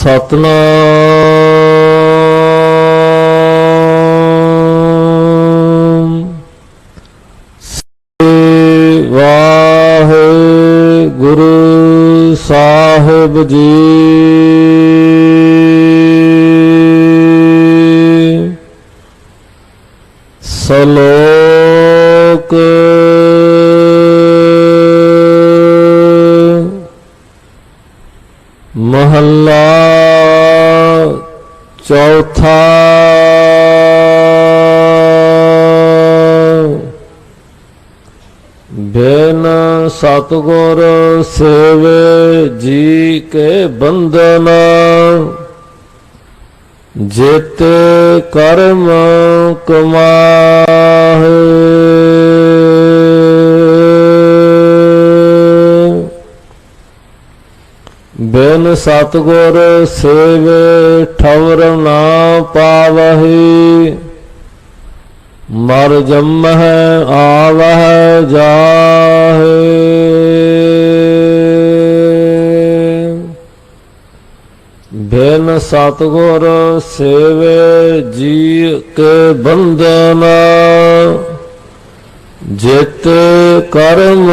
ਸਤਨਾਮ। ਸ੍ਰੀ ਵਾਹਿਗੁਰੂ ਸਾਹਿਬ ਜੀ। ਸਲੋਕ ਮਹੱਲਾ ਚੌਥਾ ਬਿਨ ਸਤਗੁਰ ਸੇਵੇ ਜੀ ਕੇ ਬੰਦਨ ਜਿਤ ਕਰਮ ਕਮਾਹੇ। ਬਿਨ ਸਤਗੁਰ ਸੇਵੇ ਠਵਰ ਨਾ ਪਾਵਹੀ, ਮਰ ਜੰਮਹਿ ਆਵਹ ਜਾਹੇ। ਬਿਨ ਸਤਗੁਰ ਸੇਵੇ ਜੀ ਕੇ ਬੰਦਨ ਜਿਤ ਕਰਮ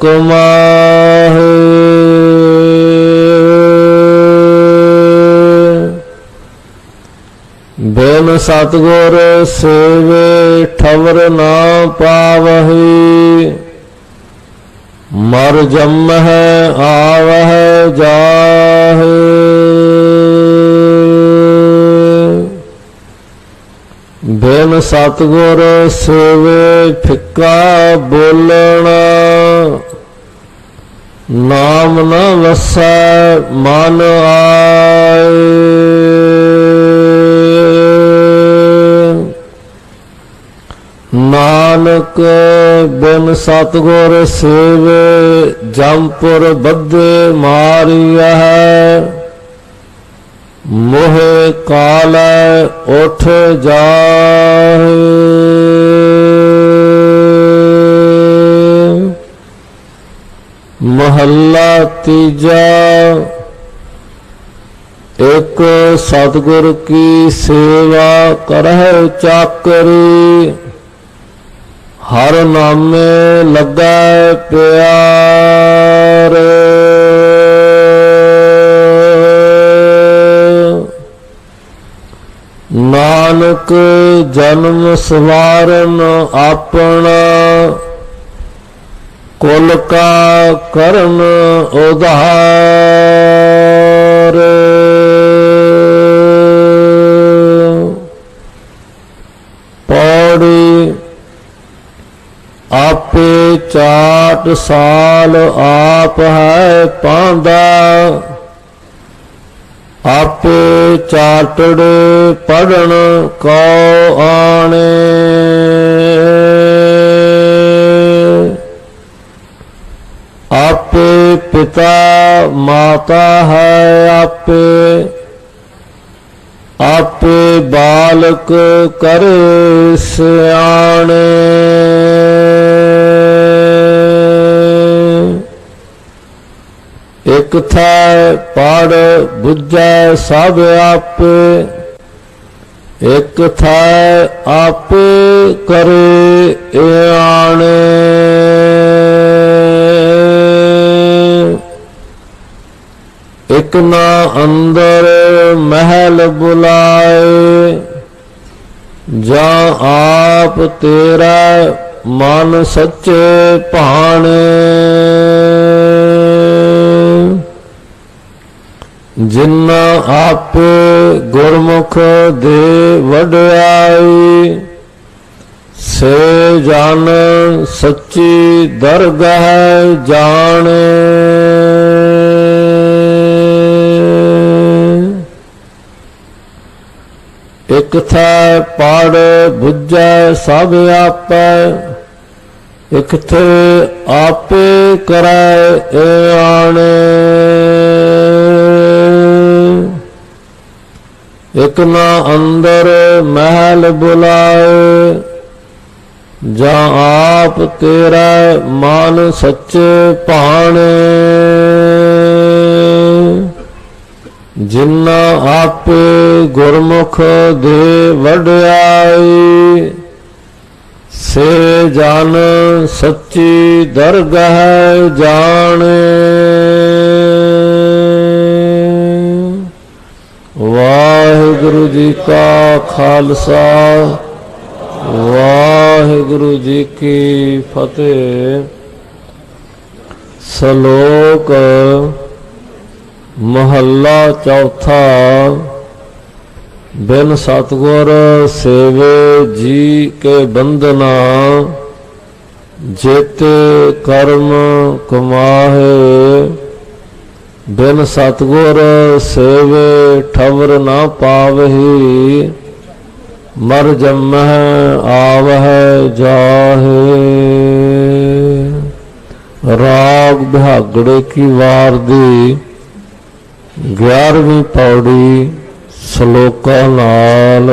ਕਮਾਹੇ। ਬਿਨ ਸਤਗੁਰ ਸੇਵੇ ਠਵਰ ਨਾ ਪਾਵਹੀ। ਮਰ ਜੰਮਹਿ, ਆਵਹਿ, ਜਾਹੇ। ਬਿਨ ਸਤਗੁਰ ਸੇਵੇ ਫਿੱਕਾ ਬੋਲਣਾ। ਨਾਮ ਨਾ ਵਸੈ, ਮਨ ਆਏ। ਨਾਨਕ ਬਿਨ ਸਤਗੁਰ ਸੇਵੇ ਜੰਪੁਰ ਬੱਧੇ ਮਾਰਿਆ ਹੈ ਮੋਹ ਕਾਲ ਉਠ ਜਾਹੇ। ਮਹੱਲਾ ਤੀਜਾ, ਇੱਕ ਸਤਿਗੁਰ ਕੀ ਸੇਵਾ ਕਰਹਿ ਚਾਕਰੀ। ਹਰ ਨਾਮੇ ਲੱਗਾ ਪਿਆਰ। ਨਾਨਕ ਜਨਮ ਸਵਾਰਨ ਆਪਣਾ ਕੁਲ ਕਾ ਕਰਨ ਉਧਾਰ। ਆਪੇ ਚਾਟ ਸਾਲ ਆਪ ਹੈ ਪਾਂਦਾ। ਆਪੇ ਚਾਟੜੇ ਪੜਨ ਕੋ ਆਣੇ। ਆਪੇ ਪਿਤਾ ਮਾਤਾ ਹੈ ਆਪੇ। ਆਪੇ ਬਾਲਕ ਕਰੇ ਸਿਆਣੇ। ਥੈ ਪੜ ਬੁੱਝੈ ਸਭ ਆਪੇ, ਇਕ ਥੈ ਆਪੇ ਕਰੇ ਇਆਣੇ ਇਕ ਨਾ ਅੰਦਰ ਮਹਿਲ ਬੁਲਾਏ, ਜਾਂ ਆਪ ਤੇਰਾ ਮਨ ਸੱਚੇ ਭਾਣੇ। ਜਿਨਾ ਆਪੇ ਗੁਰਮੁਖ ਦੇ ਵਡਿਆਈ, ਸੇ ਜਨ ਸੱਚੀ ਦਰਗਾਹ ਜਾਣੇ। ਇਕ ਥੈ ਪੜ ਬੁੱਝੈ ਸਭ ਆਪੈ, ਇਕ ਥੇ ਆਪੇ ਕਰੈ ਆਣੇ। ਇਕ ਨਾ ਅੰਦਰ ਮਹਿਲ ਬੁਲਾਏ, ਜਾ ਆਪ ਤੇਰਾ ਮਨ ਸੱਚੇ ਭਾਣੇ। ਜਿਨਾ ਆਪੇ ਗੁਰਮੁਖ ਦੇ ਵਡਿਆਈ, ਸੇ ਜਨ ਸੱਚੀ ਦਰਗਹ ਜਾਣੇ ਵਾਹਿਗੁਰੂ ਜੀ ਕਾ ਖਾਲਸਾ, ਵਾਹਿਗੁਰੂ ਜੀ ਕੀ ਫਤਿਹ। ਸ਼ਲੋਕ ਮਹੱਲਾ ਚੌਥਾ, ਬਿਨ ਸਤਗੁਰ ਸੇਵੇ ਜੀ ਕੇ ਬੰਦਨਾ ਜੇਤੇ ਕਰਮ ਕਮਾਹੇ। ਬਿਨ ਸਤਗੁਰ ਸੇਵੇ ਠਵਰ ਨਾ ਪਾਵਹੀ, ਮਰ ਜੰਮਹਿ ਆਵਹਿ ਜਾਹੇ। ਰਾਗ ਬਿਹਾਗੜੇ ਕੀ ਵਾਰ ਦੀ 11ਵੀਂ ਪੌੜੀ ਸ਼ਲੋਕਾਂ ਨਾਲ।